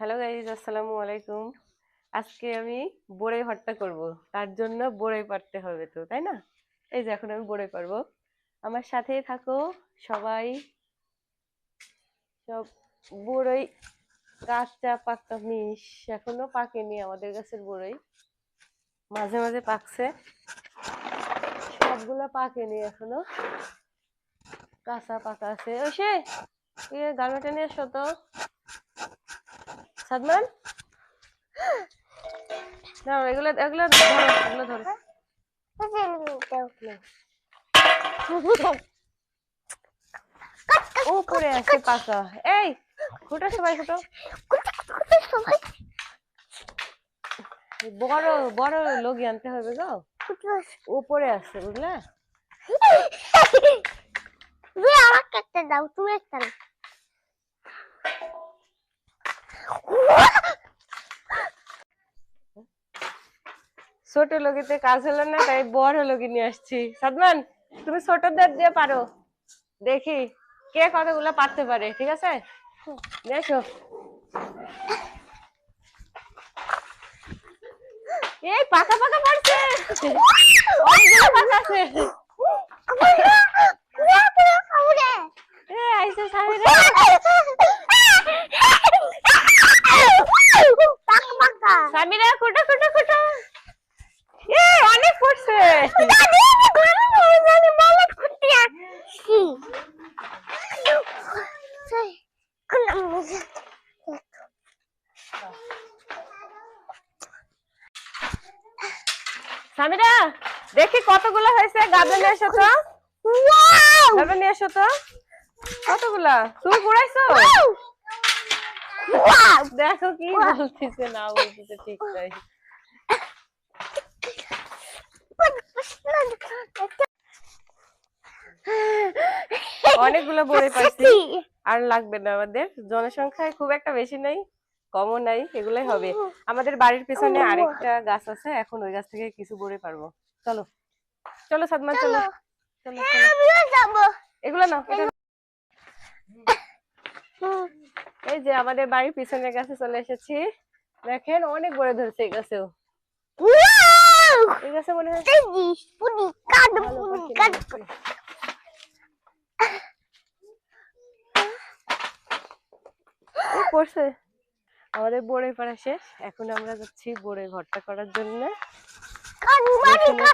Hello guys আসসালামু আলাইকুম আজকে আমি বড়ই ভর্তা করব। তার জন্য বড়ই পারতে হবে তো, তাই না? এই যে এখন আমি বড়ই পারব আমার সাথেই থাকো সবাই। সব বড়ই কাঁচা পাকা মিশ। এখনও পাকেনি আমাদের গাছের বড়ই। মাঝে মাঝে পাকছে। সবগুলা পাকেনি এখনও। কাঁচা পাকা আছে। ওই সে গালমেটা নিয়ে এসো তো। সাদমান? না এগুলো এগুলো ধরো এগুলো ধরো। আছে এই, ফুটো সবাই বড় বড় লোক আনতে হবে গো। উপরে আছে, বুঝলে? আমাকে একটা দাও, তুমি একটা ছোট লোকিতে কাজ হলো না, তাই বড় লগি নিয়ে আসছি। সাদমান, তুমি ছোটদের দিয়ে পারো। দেখি কে কতগুলো পারতে পারে, ঠিক আছে? দেখো এই পাকা পাকা পড়ছে। অনেকগুলো পাকা আছে। সামিরা দেখি কতগুলো হয়েছে? নিয়ে এসো তো। নিয়ে এসো তো। কতগুলা? তুমি দেখো কি বলতেছে না বলতেছে ঠিক তাই। অনেকগুলো বড়ি পাইছি। আর লাগবে না আমাদের। জনসংখ্যায় খুব একটা বেশি নাই। কমও নাই এগুলাই হবে। আমাদের বাড়ির পেছনে আরেকটা গাছ আছে এখন ওই গাছ থেকে কিছু বড়ি পারব। চলো। চলো সাদমান চলো। চলো। এগুলো না এই যে আমাদের বাড়ির পিছনের গাছে চলে এসেছি। দেখেন অনেক বড় ধরছে এই গাছেও। ওয়াও! এই গাছে মনে হয় পড়ছে। আমাদের বড়ই পাড়া শেষ। এখন আমরা যাচ্ছি বড়ই ঘরটা করার জন্য।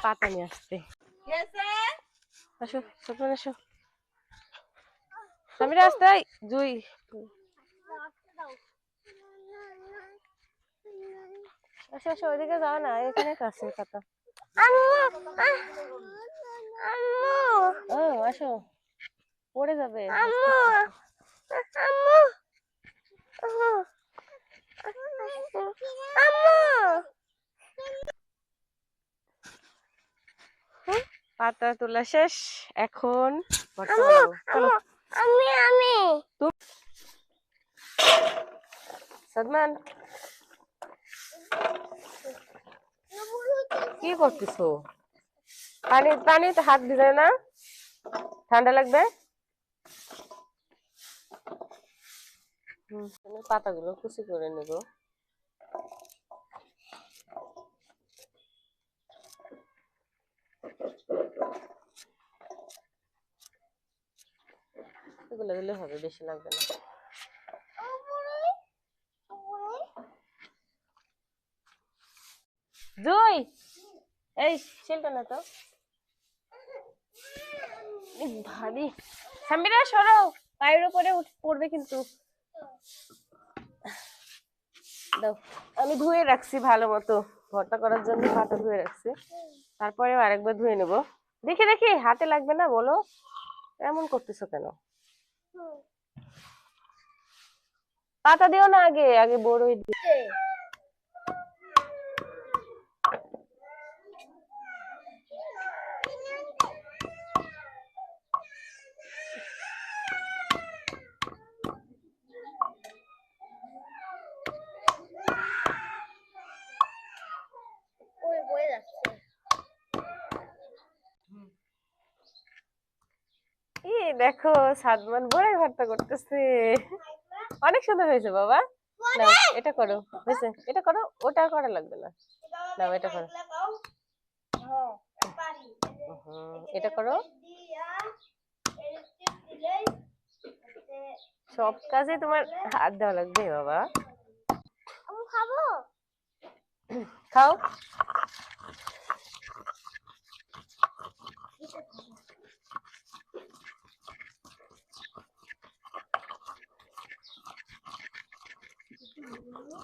পাতা নিয়ে আসতে। আসো সপন আসো। সামিরা আসতে জুই। আসো আসো ওইদিকে যাও না এখানে কাছে পাতা। ও আসো। পড়ে যাবে। আম্মু। পাতা তোলা শেষ। এখন আমি আমি। সাদমান। কি করতেছো? পানি পানিতে হাত দিলে না? ঠান্ডা লাগবে? পাতাগুলো কুচি করে নেব। এগুলো দিলে হবে, বেশি লাগবে না। জুই! এই না তো। ভারী সরো। পায়ের উপরে পড়বে কিন্তু। আমি ধুয়ে রাখছি ভালো মতো। ভর্তা করার জন্য পাতা ধুয়ে রাখছি। তারপরে আরেকবার ধুয়ে নেব। দেখে দেখি হাতে লাগবে না বলো? এমন করতেছো কেন? পাতা দিও না আগে আগে বড় দিও ওই বই যাচ্ছে এই দেখো সাদমান বড়ই ভর্তা করতেছে। অনেক সুন্দর হয়েছে বাবা। না এটা করো হয়েছে এটা করো ওটা করা লাগবে না। নাও এটা করো। এটা করো। সব কাজে তোমার হাত দেওয়া লাগবে বাবা। খাব? খাও।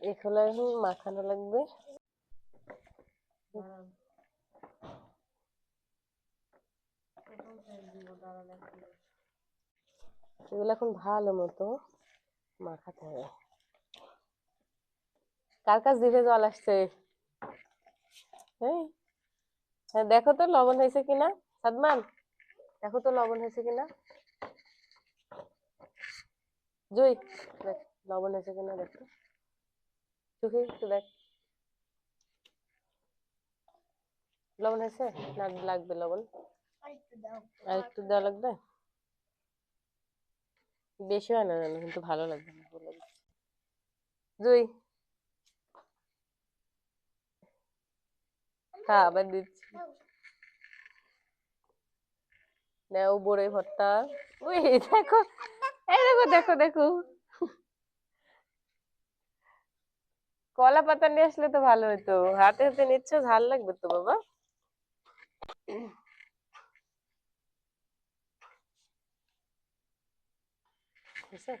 এগুলো এখন মাখানো লাগবে। এগুলো এখন ভালো মতো মাখাতে হবে। কার কাছ জিভে জল আসছে? হ্যাঁ দেখো তো লবণ হয়েছে কিনা? সাদমান দেখো তো লবণ হয়েছে কিনা? জুই দেখ লবণ হয়েছে কিনা দেখো। চোখে একটু দেখ। লবণ হয়েছে? না লাগবে লবণ। আর একটু দেওয়া লাগবে? বেশি হয় না কিন্তু ভালো লাগবে না বলে হ্যাঁ আবার দিচ্ছি। নাও বড়ই ভর্তা। ওই দেখো। এই দেখো দেখো দেখো। কলা পাতা নিয়ে আসলে তো ভালো হতো হাতে হাতে নিচ্ছ ঝাল লাগবে তো বাবা হয়েছে?